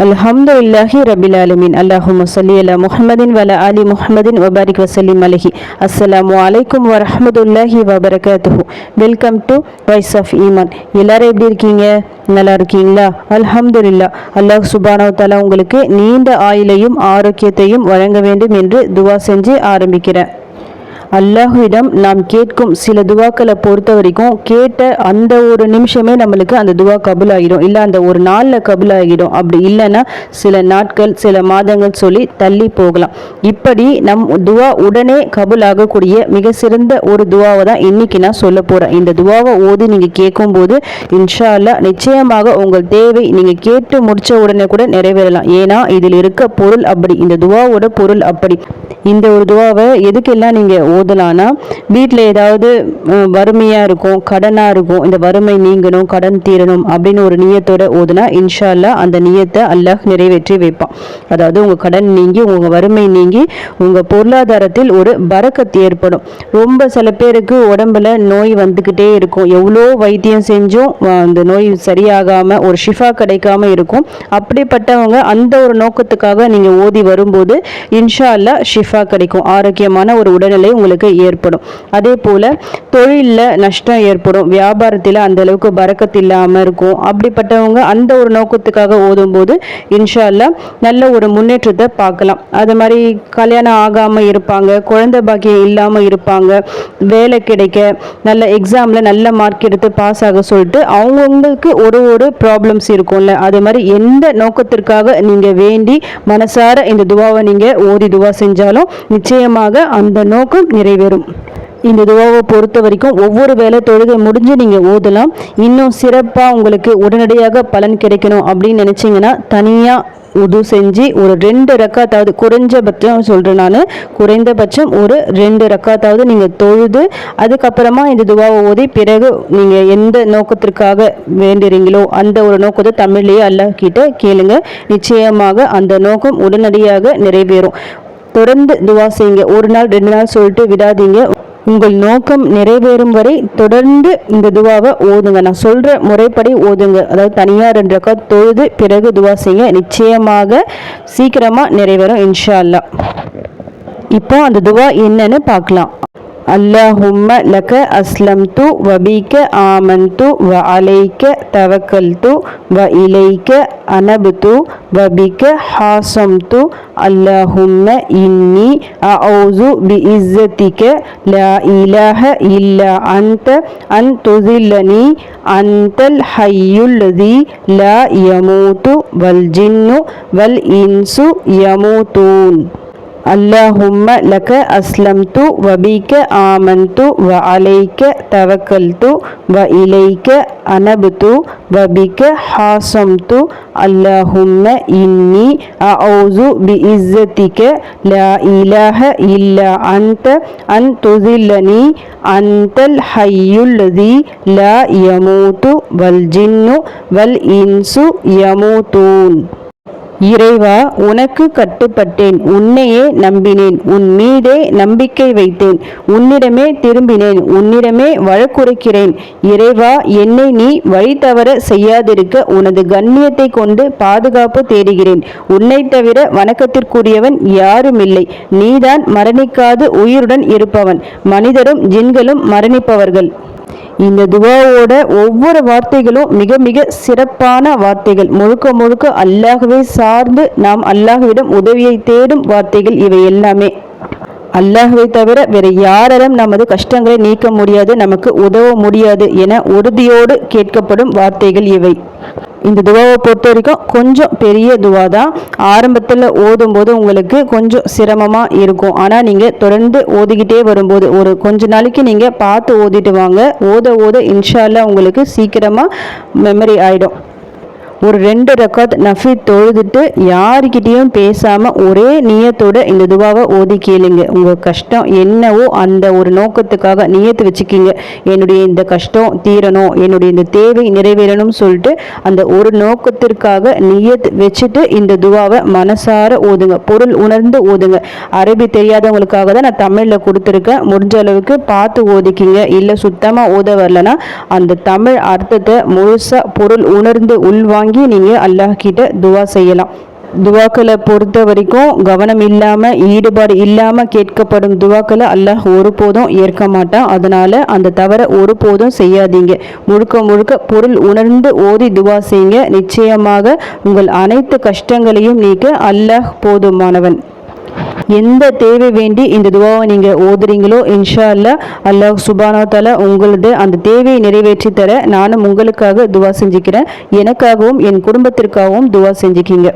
الحمد لله رب العالمين اللهم صل على محمد وعلى آل محمد وبارك وسلم عليه السلام عليكم ورحمة الله وبركاته welcome to voice of ஈமான் எல்லாரும் எப்படி இருக்கீங்க நல்லா இருக்கீங்களா அல்ஹம்துலில்லா அல்லாஹ் சுபானவ தஆலா உங்களுக்கு நீண்ட ஆயுளையும் ஆரோக்கியத்தையும் வழங்க வேண்டும் என்று துவா செஞ்சு ஆரம்பிக்கிறேன் அல்லாஹுவிடம் நாம் கேட்கும் சில துவாக்களை பொறுத்த வரைக்கும் கேட்ட அந்த ஒரு நிமிஷமே நம்மளுக்கு அந்த துவா கபுல் ஆகிடும் இல்லை அந்த ஒரு நாளில் கபுல் ஆகிடும் அப்படி இல்லைன்னா சில நாட்கள் சில மாதங்கள் சொல்லி தள்ளி போகலாம். இப்படி நம் துவா உடனே கபுல் ஆகக்கூடிய மிக சிறந்த ஒரு துவாவை தான் இன்னைக்கு நான் சொல்ல போகிறேன் இந்த துவாவை ஓதி நீங்கள் கேட்கும்போது இன்ஷா அல்லா நிச்சயமாக உங்கள் தேவை நீங்கள் கேட்டு முடிச்ச உடனே கூட நிறைவேறலாம். ஏன்னா இதில் இருக்க பொருள் அப்படி இந்த துவாவோட பொருள் அப்படி. இந்த ஒரு துவாவை எதுக்கெல்லாம் நீங்கள் ஓதலான்னா வீட்டில் ஏதாவது வறுமையாக இருக்கும் கடனாக இருக்கும் இந்த வறுமை நீங்கணும் கடன் தீரணும் அப்படின்னு ஒரு நியத்தோட ஓதுனா இன்ஷால்லா அந்த நியத்தை அல்லாஹ் நிறைவேற்றி வைப்பான். அதாவது உங்கள் கடன் நீங்கி உங்கள் வறுமை நீங்கி உங்கள் பொருளாதாரத்தில் ஒரு பரக்கத்து ஏற்படும். ரொம்ப சில பேருக்கு உடம்புல நோய் வந்துக்கிட்டே இருக்கும். எவ்வளோ வைத்தியம் செஞ்சும் அந்த நோய் சரியாகாமல் ஒரு ஷிஃபா கிடைக்காம இருக்கும். அப்படிப்பட்டவங்க அந்த ஒரு நோக்கத்துக்காக நீங்கள் ஓதி வரும்போது இன்ஷா அல்லா ஷிஃபா கிடைக்கும். ஆரோக்கியமான ஒரு உடல்நிலை உங்களுக்கு ஏற்படும். அதே போல தொழிலில் நஷ்டம் ஏற்படும். வியாபாரத்தில் அந்த அளவுக்கு பறக்கத்து இல்லாமல் இருக்கும். அப்படிப்பட்டவங்க அந்த ஒரு நோக்கத்துக்காக ஓதும் போது இன்ஷால்லா நல்ல ஒரு முன்னேற்றத்தை பார்க்கலாம். அது மாதிரி கல்யாணம் ஆகாமல் இருப்பாங்க குழந்தை பாக்கியம் இல்லாமல் இருப்பாங்க வேலை கிடைக்க நல்ல எக்ஸாமில் நல்ல மார்க் எடுத்து பாஸ் ஆக சொல்லிட்டு அவங்கவுங்களுக்கு ஒரு ஒரு ப்ராப்ளம்ஸ் இருக்கும்ல. அது மாதிரி எந்த நோக்கத்திற்காக நீங்கள் வேண்டி மனசார இந்த துவாவை நீங்கள் ஓதி துவா செஞ்சாலும் நிச்சயமாக அந்த நோக்கம் நிறைவேறும். இந்த துவாவை பொறுத்த வரைக்கும் ஒவ்வொரு வேலை தொழுகை முடிஞ்சு நீங்கள் ஓதலாம் இன்னும் சிறப்பாக உங்களுக்கு உடனடியாக பலன் கிடைக்கணும் அப்படின்னு நினச்சிங்கன்னா தனியாக உது செஞ்சு ஒரு ரெண்டு ரக்காத்தாவது குறைஞ்சபட்சம் சொல்கிறேன் நான். குறைந்தபட்சம் ஒரு ரெண்டு ரக்காத்தாவது நீங்கள் தொழுது அதுக்கப்புறமா இந்த துவாவை ஓதி பிறகு நீங்கள் எந்த நோக்கத்திற்காக வேண்டுறீங்களோ அந்த ஒரு நோக்கத்தை தமிழ்லேயே அல்லாஹ் கிட்ட கேளுங்க. நிச்சயமாக அந்த நோக்கம் உடனடியாக நிறைவேறும். தொடர்ந்து துவா செய்யுங்க. ஒரு நாள் ரெண்டு நாள் சொல்லிட்டு விடாதீங்க. உங்கள் நோக்கம் நிறைவேறும் வரை தொடர்ந்து இந்த துவாவை ஓதுங்க. நான் சொல்கிற முறைப்படி ஓதுங்க. அதாவது தனியாக ரெண்டு ரக்காத் தொழுது பிறகு துவா செய்யுங்க. நிச்சயமாக சீக்கிரமாக நிறைவேறும் இன்ஷா அல்லாஹ் இப்போ அந்த துவா என்னன்னு பார்க்கலாம். அல்லாஹும்ம லக அஸ்லம்து ஆமன் து வ அலைக்க தவக்கல் து വ ഇലൈക്ക് അനബ്തു വബിക്ക് ഹാസംതു അല്ലാഹുമ്മ ഇന്നി അഊസു ബിഇസ്സതിക ലാ ഇലാഹ ഇല്ല അൻത അൻ തുസില്ലനി അൻതൽ ഹയ്യുല്ലദി ലാ യമൂതു വൽ ജിന്നു വൽ ഇൻസു യമൂതൂൻ. اللهم لك أسلمت وبك آمنت وعليك توكلت وإليك أنبت وبك حاصمت اللهم إني أعوذ بعزتك لا إله إلا أنت أن تذلني أنت الحي الذي لا يموت والجن والإنس يموتون இறைவா உனக்கு கட்டுப்பட்டேன். உன்னையே நம்பினேன். உன் மீதே நம்பிக்கை வைத்தேன். உன்னிடமே திரும்பினேன். உன்னிடமே வழக்குரைக்கிறேன் இறைவா என்னை நீ வழி தவற செய்யாதிருக்க உனது கண்ணியத்தை கொண்டு பாதுகாப்பு தேடுகிறேன். உன்னை தவிர வணக்கத்திற்குரியவன் யாருமில்லை. நீதான் மரணிக்காது உயிருடன் இருப்பவன். மனிதரும் ஜின்களும் மரணிப்பவர்கள். இந்த துவாவோட ஒவ்வொரு வார்த்தைகளும் மிக மிக சிறப்பான வார்த்தைகள். முழுக்க முழுக்க அல்லாஹ்வை சார்ந்து நாம் அல்லாஹ்விடம் உதவியை தேடும் வார்த்தைகள் இவை எல்லாமே. அல்லாஹுவை தவிர வேற யாராலும் நமது கஷ்டங்களை நீக்க முடியாது நமக்கு உதவ முடியாது என உறுதியோடு கேட்கப்படும் வார்த்தைகள் இவை. இந்த துவாவை பொறுத்த வரைக்கும் கொஞ்சம் பெரிய துவா தான். ஆரம்பத்தில் ஓதும்போது உங்களுக்கு கொஞ்சம் சிரமமாக இருக்கும். ஆனால் நீங்கள் தொடர்ந்து ஓதிக்கிட்டே வரும்போது ஒரு கொஞ்ச நாளைக்கு நீங்கள் பார்த்து ஓதிட்டு வாங்க. ஓத ஓத இன்ஷால்லாம் உங்களுக்கு சீக்கிரமாக மெமரி ஆகிடும் ஒரு ரெண்டு ரக்காத் நஃபி தொழுதுட்டு யாருக்கிட்டேயும் பேசாமல் ஒரே நியத்தோட இந்த துவாவை ஓதி கேளுங்க. உங்கள் கஷ்டம் என்னவோ அந்த ஒரு நோக்கத்துக்காக நியத்து வச்சுக்கிங்க. என்னுடைய இந்த கஷ்டம் தீரணும் என்னுடைய இந்த தேவை நிறைவேறணும்னு சொல்லிட்டு அந்த ஒரு நோக்கத்திற்காக நியத் வச்சுட்டு இந்த துவாவை மனசார ஓதுங்க. பொருள் உணர்ந்து ஓதுங்க. அரபி தெரியாதவங்களுக்காக தான் நான் தமிழில் கொடுத்துருக்கேன். முடிஞ்ச அளவுக்கு பார்த்து ஓதிக்கிங்க. இல்லை சுத்தமாக ஓத வரலன்னா அந்த தமிழ் அர்த்தத்தை முழுசாக பொருள் உணர்ந்து உள்வாங்கி வாங்கி நீங்கள் அல்லாஹ்கிட்ட துவா செய்யலாம். துவாக்களை பொறுத்த வரைக்கும் கவனம் இல்லாமல் ஈடுபாடு இல்லாமல் கேட்கப்படும் துவாக்களை அல்லாஹ் ஒருபோதும் ஏற்க மாட்டான். அதனால் அந்த தவறை ஒருபோதும் செய்யாதீங்க. முழுக்க முழுக்க பொருள் உணர்ந்து ஓதி துவா செய்யுங்க. நிச்சயமாக உங்கள் அனைத்து கஷ்டங்களையும் நீக்க அல்லாஹ் போதுமானவன். எந்த தேவை வேண்டி இந்த துவாவை நீங்கள் ஓதுறீங்களோ இன்ஷா அல்லா அல்லாஹ் சுபானோ தலா உங்களது அந்த தேவையை நிறைவேற்றி தர நானும் உங்களுக்காக துவா செஞ்சுக்கிறேன். எனக்காகவும் என் குடும்பத்திற்காகவும் துவா செஞ்சுக்கிங்க.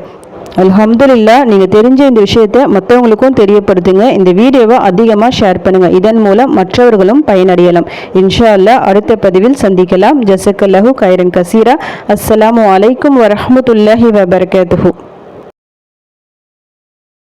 அல்ஹம்துலில்லா நீங்கள் தெரிஞ்ச இந்த விஷயத்தை மற்றவங்களுக்கும் தெரியப்படுத்துங்க. இந்த வீடியோவை அதிகமாக ஷேர் பண்ணுங்கள் இதன் மூலம் மற்றவர்களும் பயனடையலாம். இன்ஷா அல்லா அடுத்த பதிவில் சந்திக்கலாம். ஜசக்கல்லஹு கைரன் கசீரா. அஸ்லாம் அலைக்கும் வரமத்துல்லாஹி வபரகாத்துஹூ.